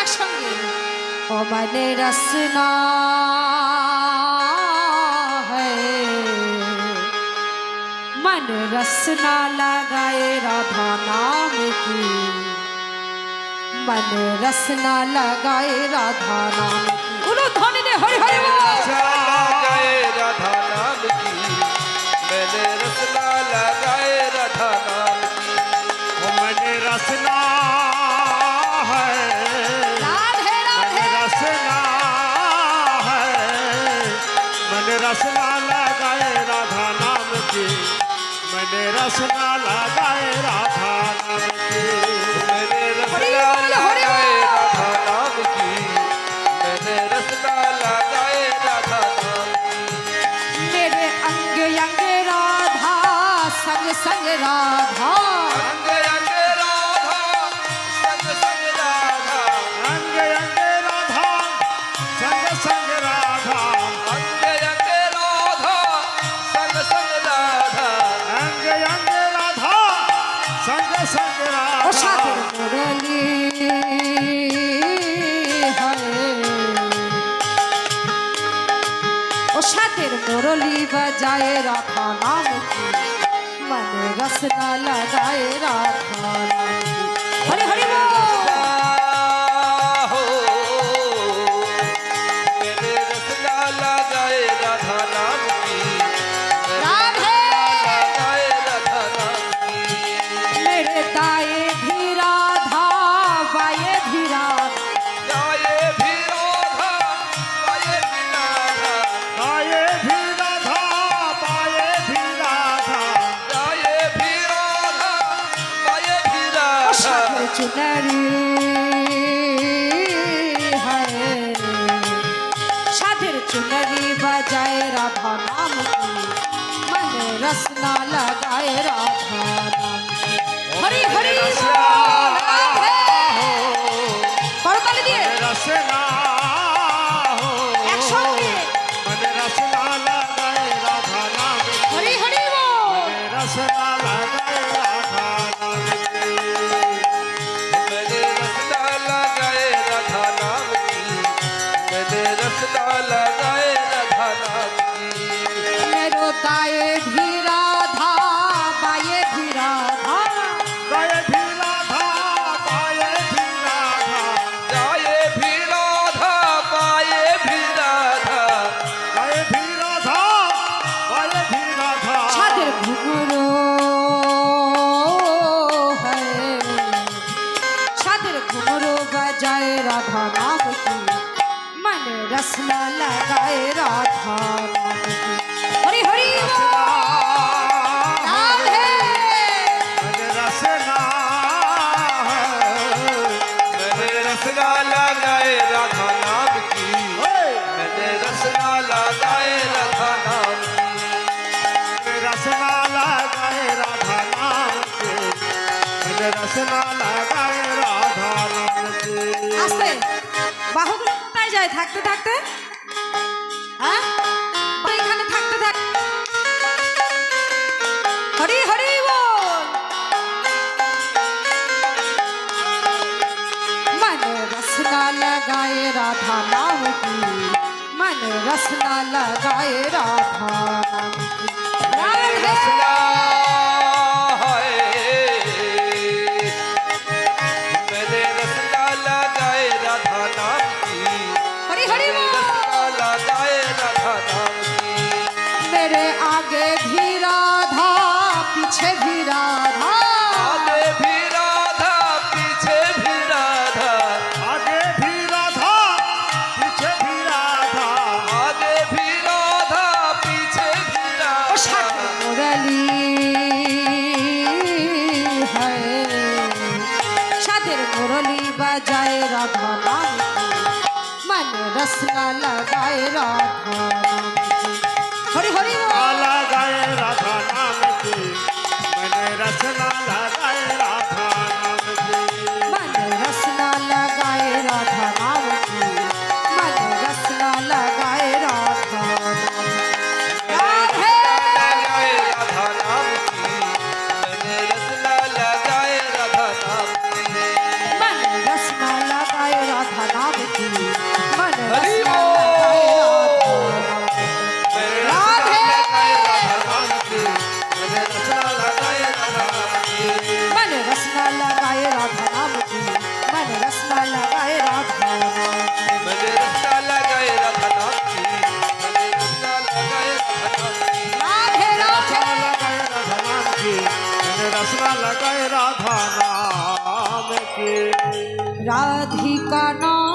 একসঙ্গে। অমানে রসনা মন রসনা লাগায় রাধা নাম কি? মন রসনা লাগায় রাধা নামগুলো ধ্বনি নে হরি হরি রাধা নাম কি? মন রসনা রাধা নাম কি? মন রসনা मैंने रसना लगाए राधा नाम की। मैंने हरि रसना लगाए राधा नाम की। मैंने रसना लगाए राधा नाम की। मेरे अंग अंग राधा संग संग राधा। সঙ্গে সঙ্গে ও সাগর বাজায় রাখা নাম মনে রসনা লাগায় রাখা চুনারি হায় সাধের চুনারি বাজায় রাধা নাম মনে রসনা লাগায় রাধা নাম হরি হরি করতালি দিয়ে। মানে রসনা একসঙ্গে। মনে রসনা লাগায় রাধা নাম হরি হরি মানে রসনা লাগায় আস্তে। বাহুগুলো কোথায় যায়? থাকতে থাকতে। হ্যাঁ? এখানে থাকতে থাক। মানে রসনা লাগায় রাধা মানে রসনা রাধা পিছে ভি রাধা আগে ভি রাধা পিছে ভি রাধা আগে ভি রাধা পিছে ভি রাধা আগে ভি রাধা পিছে ভি রাধা ও সাথে মুরালি হায় সাদের মুরলি বাজায় রাধা মানে রসনা লাগায় রাধা হরি হরি। বলা रसना लगाए राधा नाम की। राधिका नाम